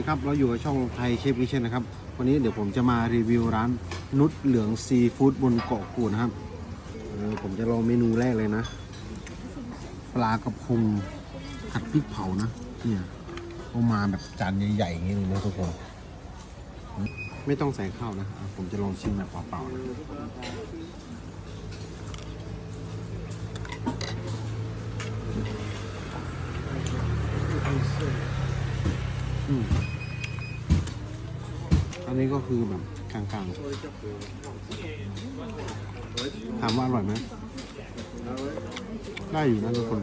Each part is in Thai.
ดีครับ เราอยู่กับช่องไทยเชฟวิเช่นนะครับ วันนี้เดี๋ยวผมจะมารีวิวร้านนุชเหลืองซีฟู้ดบนเกาะกูนะครับเออผมจะลองเมนูแรกเลยนะ ปลากระพงผัดพริกเผานะ เนี่ยเอามาแบบจานใหญ่ๆอย่างนี้เลยนะทุกคน ไม่ต้องใส่ข้าวนะอะผมจะลองชิมแบบเปล่าๆนะ อืมอั นนี้ก็คือแบบกลางๆถามว่าอร่อยไหมได้อยู่นะทุกคน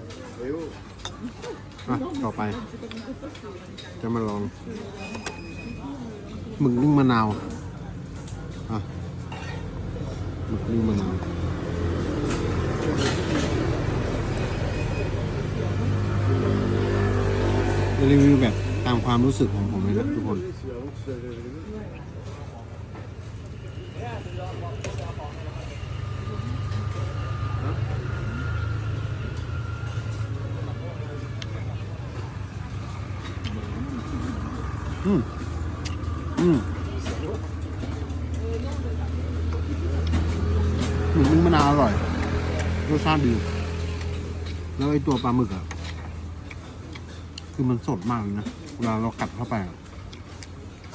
อะต่อไป จะมาลองหมึกนึ่งมะนาวอะหมึกนึ่งมะนาวรีวิวแบบ ตามความรู้สึกของผมเลยนะทุกคนอืมอืมหมึกนึ่งมะนาวอร่อยรสชาติดี แล้วไอ้ตัวปลาหมึกอะคือมันสดมากเลยนะ เวลาเรากัดเข้าไปอะ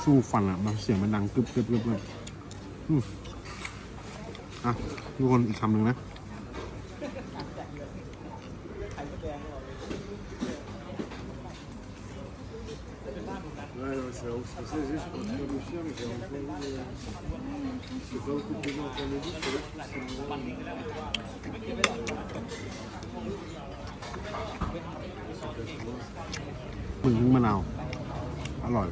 สู้ฟันอะมันเสียงมันดังกึบกึบกึบกึบอืมอะทุกคนอีกคำหนึ่งนะ หมึกนึ่งมะนาว อร่อย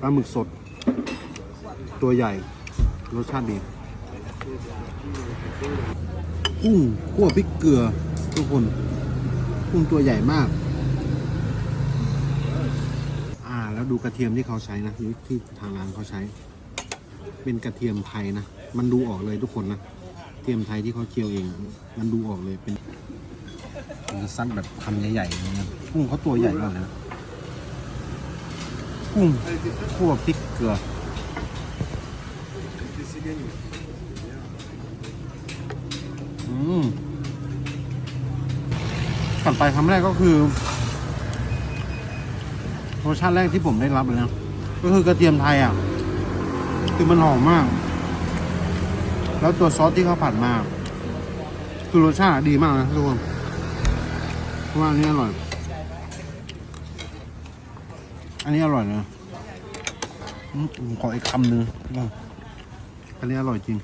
ปลาหมึกสด ตัวใหญ่ รสชาติดีกุ้งคั่วพริกเกลือ ทุกคนกุ้งตัวใหญ่มาก อ่า แล้วดูกระเทียมที่เขาใช้นะที่ทางร้านเขาใช้ เป็นกระเทียมไทยนะ มันดูออกเลยทุกคนนะเทียมไทยที่เขาเจียวเอง มันดูออกเลยเป็น มันจะสั้นแบบคำใหญ่ๆอย่างเงี้ยกุ้งเขาตัวใหญ่มากเลยนะกุ้งคั่วพริกเกลืออืมก่อนไปคำแรกก็คือรสชาติแรกที่ผมได้รับเลยนะก็คือกระเทียมไทยอะ คือมันหอมมาก แล้วตัวซอสที่เขาผัดมา คือรสชาติดีมากนะทุกคน เพราะว่าอันนี้อร่อย อันนี้อร่อยนะอืมผมขออีกคำหนึ่งนะอันนี้อร่อยจริง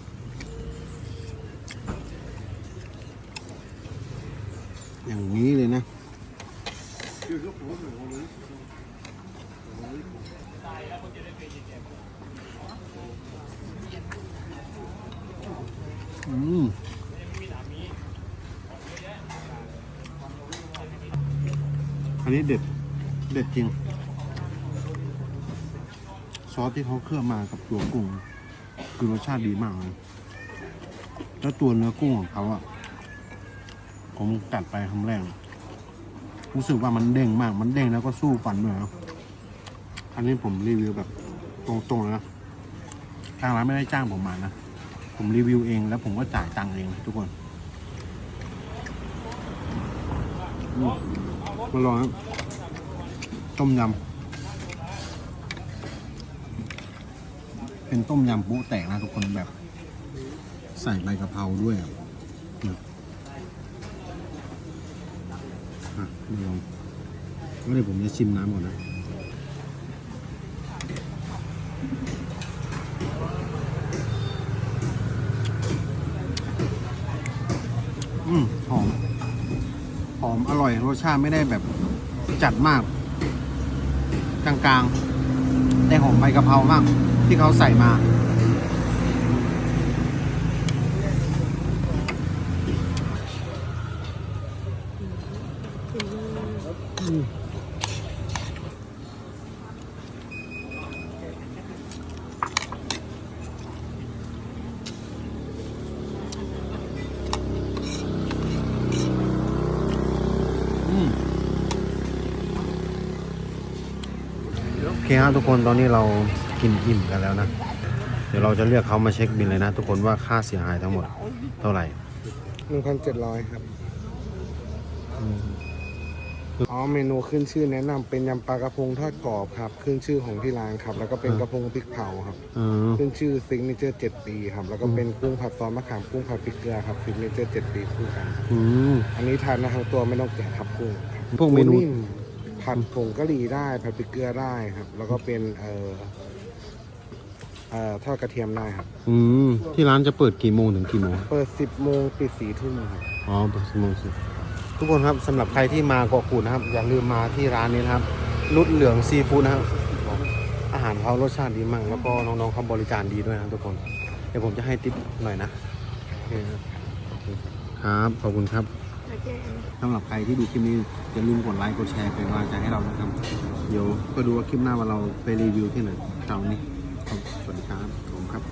อย่างนี้เลยนะ Quelques jours อันนี้เด็ด เด็ดจริง ซอสที่เขาเคลือบมากับตัวกุ้ง คือรสชาติดีมากเลยแล้วตัวเนื้อกุ้งของเขาอะ ผมกัดไปคำแรก รู้สึกว่ามันเด้งมาก มันเด้งแล้วก็สู้ฟันด้วยนะอันนี้ผมรีวิวแบบตรงๆเลยนะ ทางร้านไม่ได้จ้างผมมานะ ผมรีวิวเองแล้วผมก็จ่ายตังค์เองทุกคนอื มาลองครับต้มยำ เป็นต้มยำปูแตกนะทุกคนแบบ ใส่ใบกะเพราด้วยอะมาลองแล้วเดี๋ยวผมจะชิมน้ำก่อนนะอืมหอม อมอร่อยรสชาติไม่ได้แบบจัดมาก กลางๆ ได้หอมใบกะเพรามาก ที่เขาใส่มา เคครับทุกคนตอนนี้เรากินอิ่มกันแล้วนะ เดี๋ยวเราจะเรียกเขามาเช็คบินเลยนะ ทุกคนว่าค่าเสียหายทั้งหมดเท่าไหร่หนึ่งพันเจ็ดร้อยครับ อ๋อเมนูขึ้นชื่อแนะนำเป็นยำปลากระพงทอดกรอบครับ ขึ้นชื่อของที่ร้านครับ แล้วก็เป็นกระพงพริกเผาครับ อืมขึ้นชื่อซิงเนเจอร์เจ็ดปีครับ แล้วก็เป็นกุ้งผัดซอสมะขามกุ้งผัดพริกเกลือครับซิงเนเจอร์เจ็ดปีคู่กันอืมอันนี้ทานได้ทั้งตัวไม่ต้องแกะครับกุ้งครับพวกเมนูนิ่ม ผัดผงกะหรี่ได้ ผัดพริกเกลือได้ครับ แล้วก็เป็นเอ่อเอ่อทอดกระเทียมได้ครับ อืมที่ร้านจะเปิดกี่โมงถึงกี่โมง เปิด 10โมงปิด4ทุ่มครับ อ๋อเปิดสิบโมงสิทุกคนครับสำหรับใครที่มาเกาะกูดนะครับ อย่าลืมมาที่ร้านนี้นะครับรุดเหลืองซีฟู้ดนะครับ อาหารเขารสชาติดีมาก แล้วก็น้องๆเขาบริการดีด้วยนะครับทุกคน เดี๋ยวผมจะให้ทิปหน่อยนะโอเคครับ ครับ ขอบคุณครับ สำหรับใครที่ดูคลิปนี้อย่าลืมกดไลค์กดแชร์เป็นกำลังใจให้เรานะครับ เดี๋ยวก็ดูว่าคลิปหน้าว่าเราไปรีวิวที่ไหนเจ้านี้สวัสดีครับผมครับ